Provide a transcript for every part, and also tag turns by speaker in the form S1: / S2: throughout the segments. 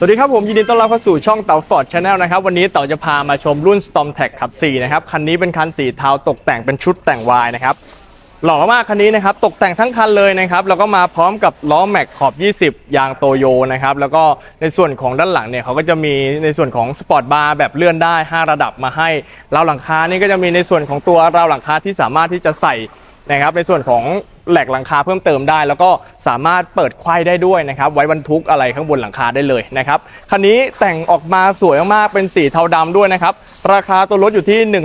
S1: สวัสดีครับผมยินดีต้อนรับเข้าสู่ช่องเต่าฟอร์ดชาแนลนะครับวันนี้เต่าจะพามาชมรุ่น Storm Tech ขับ4นะครับคันนี้เป็นคันสีเทาตกแต่งเป็นชุดแต่งวายนะครับหล่อมากคันนี้นะครับตกแต่งทั้งคันเลยนะครับแล้วก็มาพร้อมกับล้อแม็กขอบ 20 ยางโตโยนะครับแล้วก็ในส่วนของด้านหลังเนี่ยเขาก็จะมีในส่วนของสปอร์ตบาร์แบบเลื่อนได้ 5 ระดับมาให้ราวหลังคานี่ก็จะมีในส่วนของตัวราวหลังคาที่สามารถที่จะใส่นะครับในส่วนของ แหลกหลังคาเพิ่มเติมได้ แล้วก็สามารถเปิดไขว้ได้ด้วยนะครับไว้บรรทุกอะไรข้างบนหลังคาได้เลยนะครับคันนี้แต่งออกมาสวยมากๆเป็นสีเทาดำด้วยนะครับราคาตัวรถอยู่ที่1 3 9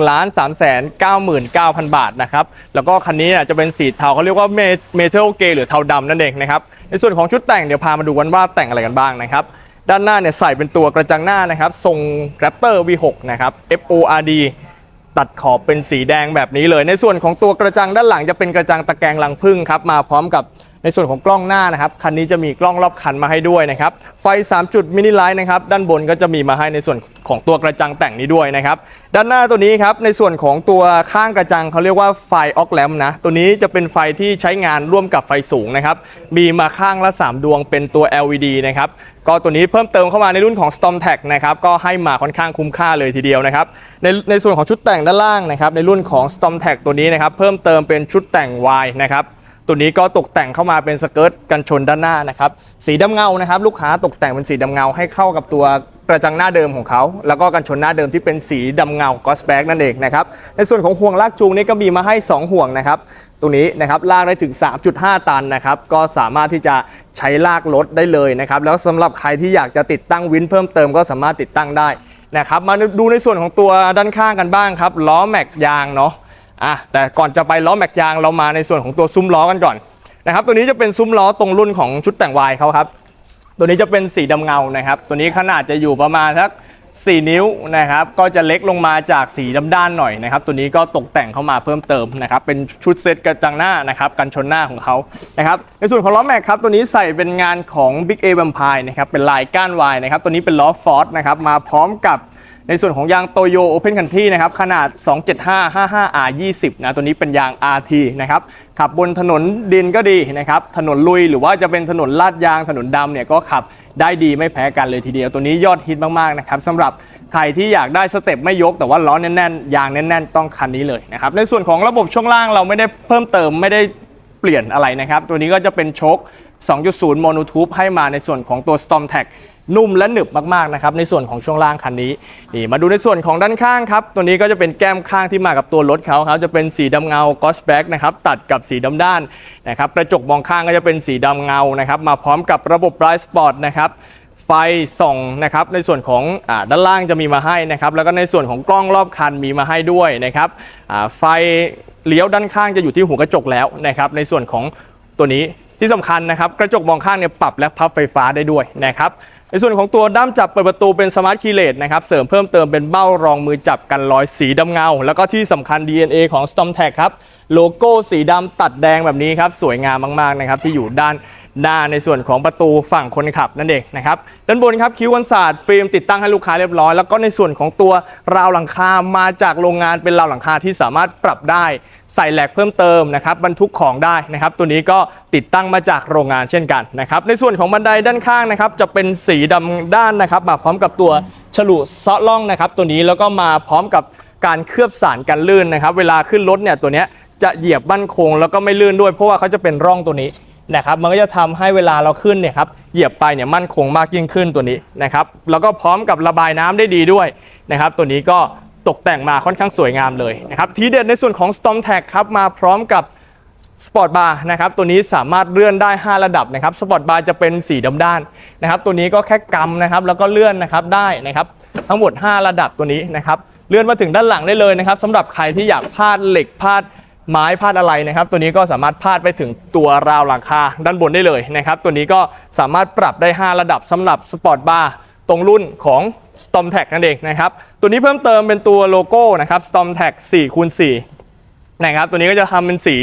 S1: 9 9 0 0บาทนะครับแล้วก็คันนี้จะเป็นสีเทาเขาเรียกว่าเมทัลเกย์หรือเทาดำนั่นเองนะครับในส่วนของชุดแต่งเดี๋ยวพามาดูกันว่าแต่งอะไรกันบ้างนะครับด้านหน้าเนี่ยใส่เป็นตัวกระจังหน้านะครับทรง Raptor V6 นะครับ FORD ตัดขอบเป็นสีแดงแบบนี้เลย ในส่วนของตัวกระจังด้านหลังจะเป็นกระจังตะแกรงลังพึ่งครับมาพร้อมกับ ในส่วนของกล้องหน้านะครับคันนี้จะมีกล้องรอบคันมาให้ด้วยนะครับไฟ 3 จุดมินิไลท์นะครับด้านบนก็จะมีมาให้ในส่วนของตัวกระจังแต่งนี้ด้วยนะครับด้านหน้าตัวนี้ครับในส่วนของตัวข้างกระจังเขาเรียกว่าไฟออกแลมนะตัวนี้จะเป็นไฟที่ใช้งานร่วมกับไฟสูงนะครับมีมาข้างละ 3 ดวงเป็นตัว LED นะครับก็ตัวนี้เพิ่มเติมเข้ามาในรุ่นของ Storm Tech นะครับก็ให้มาค่อนข้างคุ้มค่าเลยทีเดียวนะครับในในส่วนของชุดแต่งด้านล่างนะครับในรุ่นของ Storm Tech ตัวนี้นะครับเพิ่มเติมเป็นชุดแต่ง Y นะครับ ตัวนี้ก็ตกแต่งเข้ามาเป็นสเกิร์ตกันชนด้านหน้านะครับ สีดำเงานะครับ ลูกค้าตกแต่งเป็นสีดำเงาให้เข้ากับตัวกระจังหน้าเดิมของเขา แล้วก็กันชนหน้าเดิมที่เป็นสีดำเงากอสแบกนั่นเองนะครับ ในส่วนของห่วงลากจูงนี่ก็มีมาให้ 2 ห่วงนะครับตัวนี้นะครับลากได้ถึง 3.5 ตันนะครับ ก็สามารถที่จะใช้ลากรถได้เลยนะครับ แล้วสำหรับใครที่อยากจะติดตั้งวินเพิ่มเติมก็สามารถติดตั้งได้นะครับ มาดูในส่วนของตัวด้านข้างกันบ้างครับ ล้อแม็กยางเนาะ อะแต่ก่อนจะไปล้อแม็กยางเรามาในส่วนของตัวซุ้มล้อกันก่อนนะครับตัวนี้จะเป็นซุ้มล้อตรงรุ่นของชุดแต่งวายเขาครับ ตัวนี้จะเป็นสีดำเงานะครับ ตัวนี้ขนาดจะอยู่ประมาณสัก4 นิ้วนะครับ ก็จะเล็กลงมาจากสีดำด้านหน่อยนะครับ ตัวนี้ก็ตกแต่งเข้ามาเพิ่มเติมนะครับ เป็นชุดเซตกระจังหน้านะครับ กันชนหน้าของเขานะครับ ในส่วนของล้อแม็กครับ ตัวนี้ใส่เป็นงานของ Big A Vampire นะครับ เป็นลายก้านวายนะครับ ตัวนี้เป็นล้อฟอร์ดนะครับ มาพร้อมกับ ในส่วนของยางโตโยโอเพนคันที่นะครับขนาด 275 55 R 20 นะตัวนี้เป็นยาง RT นะครับขับบนถนนดินก็ดีนะครับถนนลุยหรือว่าจะเป็นถนนลาดยางถนนดำเนี่ยก็ขับได้ดีไม่แพ้กันเลยทีเดียว ตัวนี้ยอดฮิตมากๆนะครับสำหรับใครที่อยากได้สเต็ปไม่ยกแต่ว่าล้อแน่นๆยางแน่นๆต้องคันนี้เลยนะครับในส่วนของระบบช่วงล่างเราไม่ได้เพิ่มเติมไม่ได้เปลี่ยนอะไรนะครับ ตัวนี้ก็จะเป็นโชค 2.0โมโนทูบให้มาในส่วนของตัว Storm Tech นุ่มและหนึบมากๆนะครับในส่วนของช่วงล่างคันนี้นี่มาดูในส่วนของด้านข้างครับ ตัวนี้ก็จะเป็นแก้มข้างที่มากับตัวรถเขาเขาจะเป็นสีดำเงา g o s b a c k นะครับตัดกับสีดำด้านนะครับกระจกมองข้างก็จะเป็นสีดำเงานะครับมาพร้อมกับระบบ Bright Spot นะครับไฟส่องนะครับในส่วนของอด้านล่างจะมีมาให้นะครับแล้วก็ในส่วนของกล้องรอบคันมีมาให้ด้วยนะครับไฟเลี้ยวด้านข้างจะอยู่ที่หัวกระจกแล้วนะครับในส่วนของตัวนี้ ที่สำคัญนะครับกระจกมองข้างเนี่ยปรับและพับไฟฟ้าได้ด้วยนะครับในส่วนของตัวด้ามจับเปิดประตูเป็นสมาร์ทคีเลสนะครับเสริมเพิ่มเติมเป็นเบ้ารองมือจับกันรอยสีดำเงา แล้วก็ที่สำคัญ DNA ของ s t o m t a c ครับโลโก้สีดำตัดแดงแบบนี้ครับสวยงามมากๆนะครับที่อยู่ด้าน หน้าในส่วนของประตูฝั่งคนขับนั่นเองนะครับด้านบนครับคิ้วกันศาสตร์ฟิล์มติดตั้งให้ลูกค้าเรียบร้อย แล้วก็ในส่วนของตัวราวหลังคามาจากโรงงานเป็นราวหลังคาที่สามารถปรับได้ใส่แหลกเพิ่มเติมนะครับบรรทุกของได้นะครับ ตัวนี้ก็ติดตั้งมาจากโรงงานเช่นกันนะครับ ในส่วนของบันไดด้านข้างนะครับ จะเป็นสีดำด้านนะครับ มาพร้อมกับตัวฉลุเซาะล่องนะครับ ตัวนี้แล้วก็มาพร้อมกับการเคลือบสารกันลื่นนะครับ เวลาขึ้นรถเนี่ยตัวนี้จะเหยียบมั่นคงแล้วก็ไม่ลื่นด้วยเพราะว่าเขาจะเป็นร่องตัวนี้ นะครับมันก็จะทำให้เวลาเราขึ้นเนี่ยครับเหยียบไปเนี่ยมั่นคงมากยิ่งขึ้นตัวนี้นะครับแล้วก็พร้อมกับระบายน้ำได้ดีด้วยนะครับตัวนี้ก็ตกแต่งมาค่อนข้างสวยงามเลยนะครับทีเด็ดในส่วนของ Storm Tech ครับมาพร้อมกับสปอร์ตบาร์นะครับตัวนี้สามารถเลื่อนได้ 5 ระดับนะครับสปอร์ตบาร์จะเป็นสีดำด้านนะครับตัวนี้ก็แค่กำนะครับแล้วก็เลื่อนนะครับได้นะครับทั้งหมด 5 ระดับตัวนี้นะครับเลื่อนมาถึงด้านหลังได้เลยนะครับสำหรับใครที่อยากพาดเหล็กพาด ไม้พาดอะไรนะครับ ตัวนี้ก็สามารถพาดไปถึงตัวราวหลังคาด้านบนได้เลยนะครับ ตัวนี้ก็สามารถปรับได้ 5 ระดับสำหรับสปอร์ตบาร์ตรงรุ่นของ Storm Tech นั่นเองนะครับ ตัวนี้เพิ่มเติมเป็นตัวโลโก้นะครับ Storm Tech 4คูณ4 นะครับตัวนี้ก็จะทำเป็นสี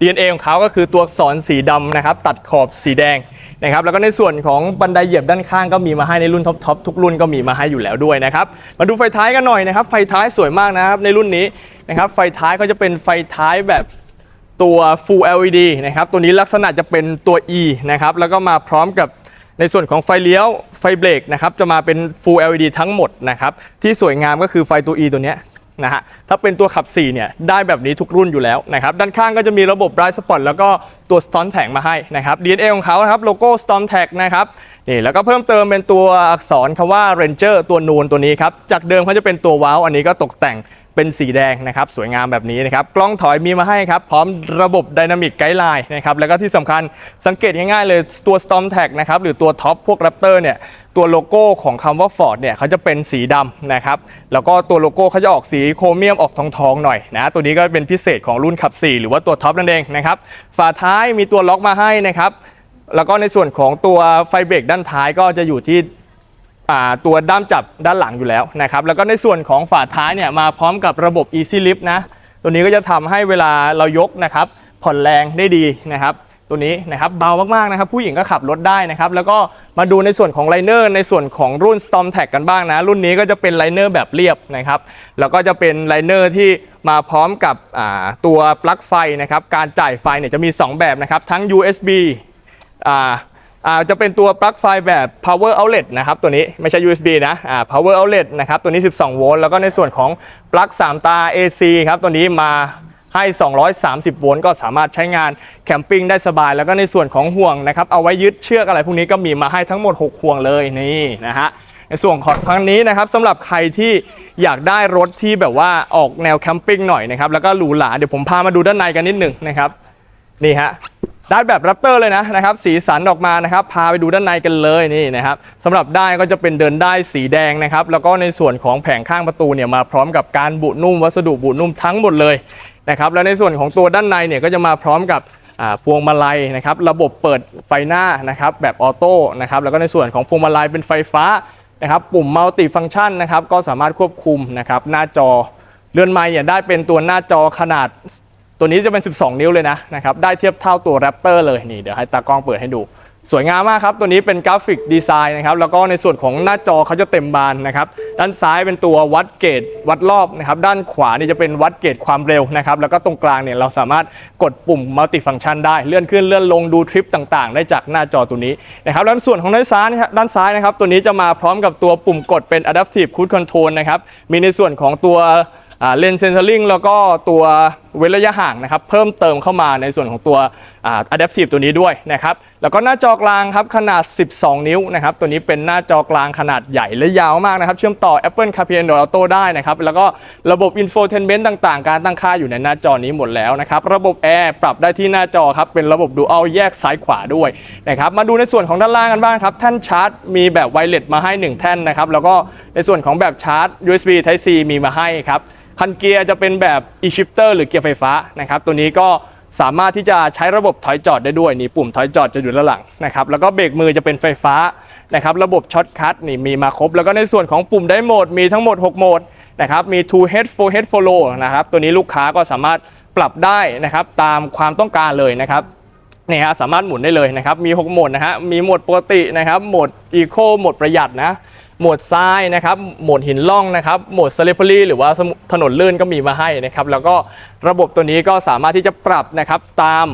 S1: DNA ของเขาก็คือตัวอักษรสีดำนะครับ ตัดขอบสีแดงนะครับแล้วก็ในส่วนของบันไดเหยียบด้านข้างก็มีมาให้ในรุ่นท็อปๆทุกรุ่นก็มีมาให้อยู่แล้วด้วยนะครับมาดูไฟท้ายกันหน่อยนะครับ ไฟท้ายสวยมากนะครับในรุ่นนี้นะครับไฟท้ายก็จะเป็นไฟท้ายแบบตัว Full LED นะครับตัวนี้ลักษณะจะเป็นตัว E นะครับแล้วก็มาพร้อมกับในส่วนของไฟเลี้ยวไฟเบรกนะครับจะมาเป็น Full LED ทั้งหมดนะครับที่สวยงามก็คือไฟตัว E ตัวเนี้ย นะฮะถ้าเป็นตัวขับ4เนี่ยได้แบบนี้ทุกรุ่นอยู่แล้วนะครับด้านข้างก็จะมีระบบไรสปอร์ตแล้วก็ตัวสตอนแท็กมาให้นะครับ DNA ของเขาครับโลโก้สตอนแท็กนะครับนี่แล้วก็เพิ่มเติมเป็นตัวอักษรคำว่า Ranger ตัวนูนตัวนี้ครับจากเดิมเขาจะเป็นตัวว้าวอันนี้ก็ตกแต่ง เป็นสีแดงนะครับสวยงามแบบนี้นะครับกล้องถอยมีมาให้ครับพร้อมระบบ Dynamic Guideline นะครับแล้วก็ที่สำคัญสังเกตง่ายๆเลยตัว Storm Tag นะครับหรือตัวท็อปพวก Raptor เนี่ยตัวโลโก้ของคำว่า Ford เนี่ยเขาจะเป็นสีดำนะครับแล้วก็ตัวโลโก้เขาจะออกสีโครเมียมออกทองๆหน่อยนะตัวนี้ก็เป็นพิเศษของรุ่นขับ 4 หรือว่าตัวท็อปนั่นเองนะครับฝาท้ายมีตัวล็อกมาให้นะครับแล้วก็ในส่วนของตัวไฟเบรกด้านท้ายก็จะอยู่ที่ ตัวด้ามจับด้านหลังอยู่แล้วนะครับแล้วก็ในส่วนของฝาท้ายเนี่ยมาพร้อมกับระบบ Easy Lift นะตัวนี้ก็จะทำให้เวลาเรายกนะครับผ่อนแรงได้ดีนะครับตัวนี้นะครับเบามากๆนะครับผู้หญิงก็ขับรถได้นะครับแล้วก็มาดูในส่วนของไลเนอร์ในส่วนของรุ่น Storm Tag กันบ้างนะ รุ่นนี้ก็จะเป็นไลเนอร์แบบเรียบนะครับแล้วก็จะเป็นไลเนอร์ที่มาพร้อมกับตัวปลั๊กไฟนะครับการจ่ายไฟเนี่ยจะมี 2 แบบนะครับทั้ง USB อ่า อ่าจะเป็นตัวปลั๊กไฟแบบ power outlet นะครับตัวนี้ไม่ใช่ USB นะอ่า power outlet นะครับตัวนี้ 12 โวลต์แล้วก็ในส่วนของปลั๊ก3 ตา AC ครับตัวนี้มาให้ 230 โวลต์ก็สามารถใช้งานแคมปิ้งได้สบาย แล้วก็ในส่วนของห่วงนะครับเอาไว้ยึดเชือกอะไรพวกนี้ก็มีมาให้ทั้งหมด 6 ห่วงเลยนี่นะฮะในส่วนของครั้งนี้นะครับสำหรับใครที่อยากได้รถที่แบบว่าออกแนวแคมปิ้งหน่อยนะครับแล้วก็หรูหราเดี๋ยวผมพามาดูด้านในกันนิดหนึ่งนะครับนี่ฮะ ได้แบบแรปเตอร์เลยนะนะครับสีสันออกมานะครับพาไปดูด้านในกันเลยนี่นะครับสำหรับได้ก็จะเป็นเดินได้สีแดงนะครับแล้วก็ในส่วนของแผงข้างประตูเนี่ยมาพร้อมกับการบุนุ่มวัสดุบุนุ่มทั้งหมดเลยนะครับแล้วในส่วนของตัวด้านในเนี่ยก็จะมาพร้อมกับพวงมาลัยนะครับระบบเปิดไฟหน้านะครับแบบออโต้นะครับแล้วก็ในส่วนของพวงมาลัยเป็นไฟฟ้านะครับปุ่มมัลติฟังชันนะครับก็สามารถควบคุมนะครับหน้าจอเรือนไม้เนี่ยได้เป็นตัวหน้าจอขนาด ตัวนี้จะเป็น 12 นิ้วเลยนะนะครับได้เทียบเท่าตัว Raptor เลยนี่เดี๋ยวให้ตากล้องเปิดให้ดู สวยงามมากครับ ตัวนี้เป็นกราฟิกดีไซน์นะครับแล้วก็ในส่วนของหน้าจอเขาจะเต็มบานนะครับด้านซ้ายเป็นตัววัดเกจวัดรอบนะครับด้านขวานี่จะเป็นวัดเกจความเร็วนะครับแล้วก็ตรงกลางเนี่ยเราสามารถกดปุ่มมัลติฟัง c t ชันได้เลื่อนขึ้นเลื่อนลงดูทริปต่างๆ ได้จากหน้าจอตัวนี้นะครับแล้วส่วนของด้านซ้ายนะครับด้านซ้ายนะครับตัวนี้จะมาพร้อมกับตัวปุ่มกดเป็น adaptive cruise control นะครับมีในส่วนของตัวเลนเซนเซอร์ลิงแล้วก็ตัว เว้นระยะห่างนะครับ เพิ่มเติมเข้ามาในส่วนของตัวอ่า adaptive ตัวนี้ด้วยนะครับ แล้วก็หน้าจอกลางครับขนาด 12 นิ้วนะครับ ตัวนี้เป็นหน้าจอกลางขนาดใหญ่และยาวมากนะครับ เชื่อมต่อ Apple CarPlay Android Auto ได้นะครับ แล้วก็ระบบ Infotainment ต่างๆ การตั้งค่าอยู่ในหน้าจอนี้หมดแล้วนะครับ ระบบแอร์ปรับได้ที่หน้าจอครับ เป็นระบบ Dual แยกซ้ายขวาด้วยนะครับ มาดูในส่วนของด้านล่างกันบ้างครับ แท่นชาร์จ มีแบบไวเลสมาให้ 1 แท่นนะครับ แล้วก็ในส่วนของแบบชาร์จ USB Type C มีมาให้ครับ คันเกียร์จะเป็นแบบ e-shifter หรือเกียร์ไฟฟ้านะครับ ตัวนี้ก็สามารถที่จะใช้ระบบถอยจอดได้ด้วยนี่ปุ่มถอยจอดจะอยู่ด้านหลังนะครับแล้วก็เบรกมือจะเป็นไฟฟ้านะครับระบบช็อตคัทนี่มีมาครบ แล้วก็ในส่วนของปุ่มได้โหมดมีทั้งหมด 6 โหมดนะครับมี two head four head follow นะครับตัวนี้ลูกค้าก็สามารถปรับได้นะครับตามความต้องการเลยนะครับ นี่ฮะสามารถหมุนได้เลยนะครับ มี 6 โหมดนะฮะ มีโหมดปกตินะครับ โหมดอีโค โหมดประหยัดนะ โหมดทรายนะครับ โหมดหินล่องนะครับ โหมดสลิปเปอรี่หรือว่าถนนลื่นก็มีมาให้นะครับ แล้วก็ระบบตัวนี้ก็สามารถที่จะปรับนะครับตาม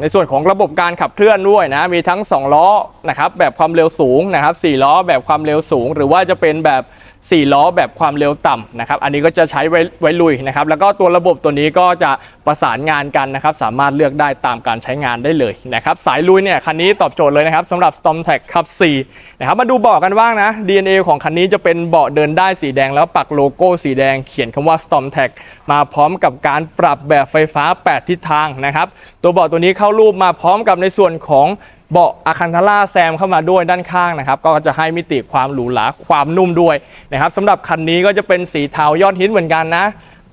S1: ในส่วนของระบบการขับเคลื่อนด้วยนะ มีทั้ง 2 ล้อนะครับแบบความเร็วสูงนะครับ4ล้อแบบความเร็วสูง หรือว่าจะเป็นแบบ 4 ล้อแบบความเร็วต่ำนะครับ อันนี้ก็จะใช้ไว้ไวลุยนะครับ แล้วก็ตัวระบบตัวนี้ก็จะประสานงานกันนะครับสามารถเลือกได้ตามการใช้งานได้เลยนะครับสายลุยเนี่ยคันนี้ตอบโจทย์เลยนะครับสำหรับ Storm Tech Cup 4นะครับมาดูเบาะกันบ้างนะ DNA ของคันนี้จะเป็นเบาะเดินได้สีแดง แล้วปักโลโก้สีแดงเขียนคำว่า Storm Tech มาพร้อมกับการปรับแบบไฟฟ้า 8 ทิศทางนะครับตัวเบาะตัวนี้เข้ารูปมาพร้อมกับในส่วนของเบาะอาคันทาร่าแซมเข้ามาด้วยด้านข้างนะครับ ก็จะให้มิติความหรูหราความนุ่มด้วยนะครับสำหรับคันนี้ก็จะเป็นสีเทายอดฮิตเหมือนกันนะ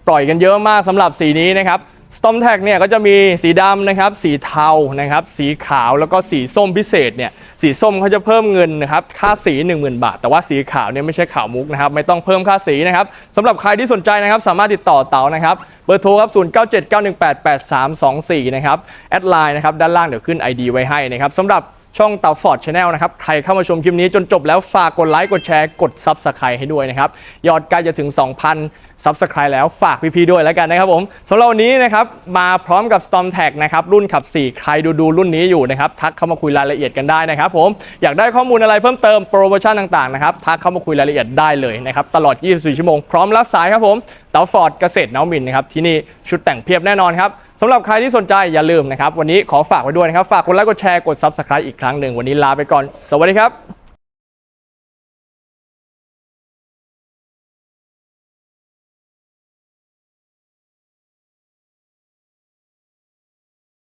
S1: ปล่อยกันเยอะมากสำหรับสีนี้นะครับ s t o m Tag เนี่ยก็จะมีสีดำนะครับ สีเทานะครับ สีขาวแล้วก็สีส้มพิเศษเนี่ย สีส้มเขาจะเพิ่มเงินนะครับ ค่าสี 10,000 บาท แต่ว่าสีขาวเนี่ยไม่ใช่ขาวมุกนะครับ ไม่ต้องเพิ่มค่าสีนะครับสำหรับใครที่สนใจนะครับ สามารถติดต่อเต๋านะครับ เบอร์โทรครับ 0979188324 นะครับ แอดไลน์นะครับ ด้านล่างเดี๋ยวขึ้น ID ไว้ให้นะครับสำหรับ ช่องเต่าฟอร์ดชาแนลนะครับ ใครเข้ามาชมคลิปนี้จนจบแล้วฝากกดไลค์ กดแชร์ กด Subscribe ให้ด้วยนะครับ ยอดใกล้จะถึง 2,000 Subscribe แล้วฝากพี่ๆด้วยแล้วกันนะครับผมสำหรับวันนี้นะครับ มาพร้อมกับ Storm Tag นะครับ รุ่นขับ 4 ใครดูดูรุ่นนี้อยู่นะครับ ทักเข้ามาคุยรายละเอียดกันได้นะครับผม อยากได้ข้อมูลอะไรเพิ่มเติมโปรโมชั่นต่างๆนะครับ ทักเข้ามาคุยรายละเอียดได้เลยนะครับ ตลอด 24 ชั่วโมง พร้อมรับสายครับผม เตาฟอร์ดเกษตรนวมินนะครับ ที่นี่ชุดแต่งเพียบแน่นอนครับ สำหรับใครที่สนใจอย่าลืมนะครับ วันนี้ขอฝากไว้ด้วยนะครับ ฝากกดไลค์กดแชร์กด Subscribe อีกครั้งหนึ่งวันนี้ลาไปก่อน สวัสดีครับ